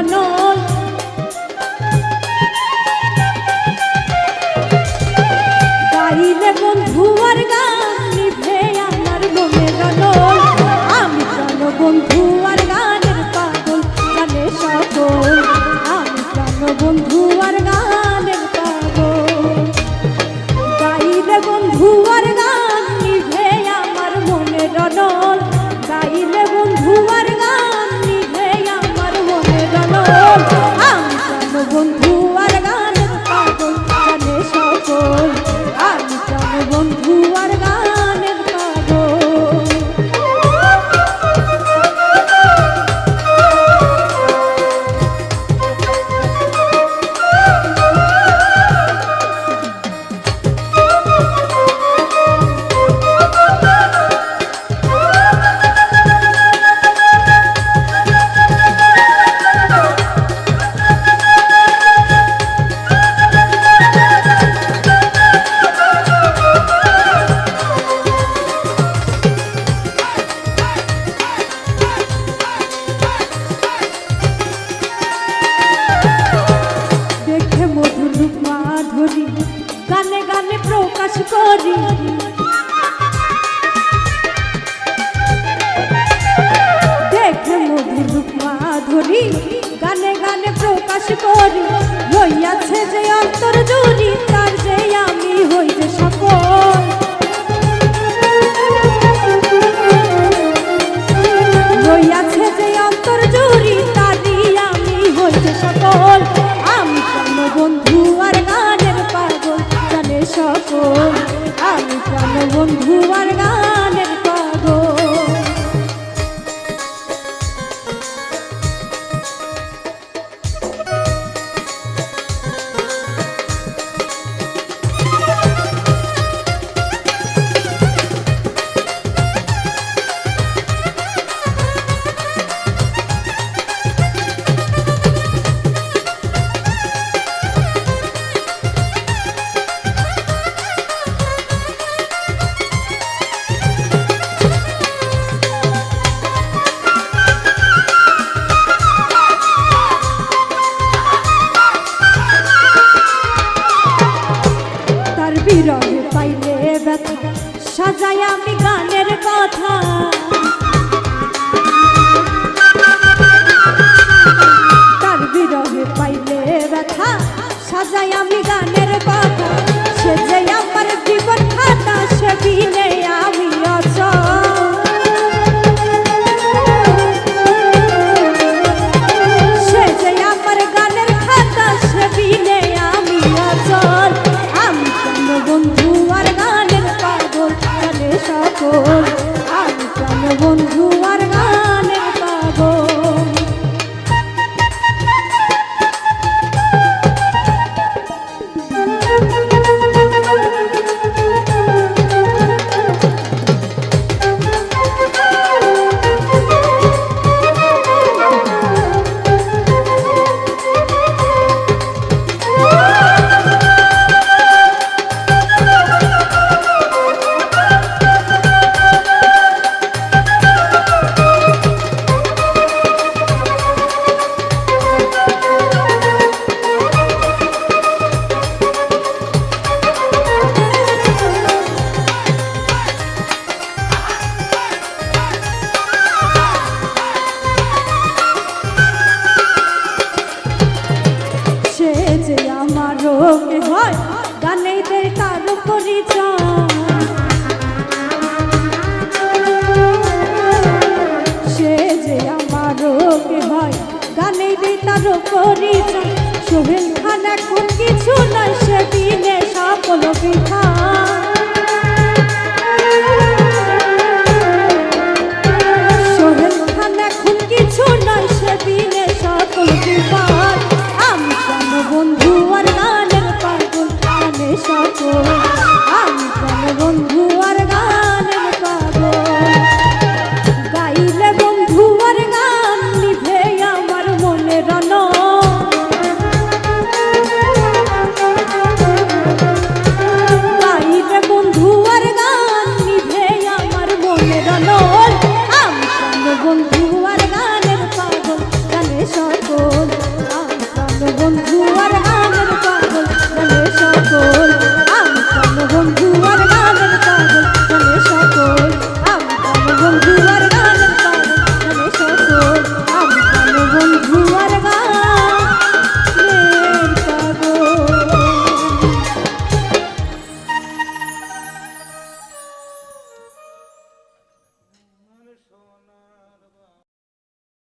রনল গাইলে বন্ধু করি গানে গানে প্রকাশ করি। দেখে মধুর রূপমা ধরি গানে গানে প্রকাশ করি। লইয়াছে যে অন্তর জুড়ি, তার যে আমি হই যে সকল। যে অন্তর জুড়ি, তারই আমি হই যে আমি কেন বন্ধু আমি বন্ধু আর গানের কথা। পরিচয় সোহেল খান এখন কিছু নয়, সেদিনে সকল পিঠা সোহেল খান এখন কিছু নয়, সেদিনে সকল বিপাদ আমি কেন বন্ধু আর গানের পাগল গানে সকল Oh.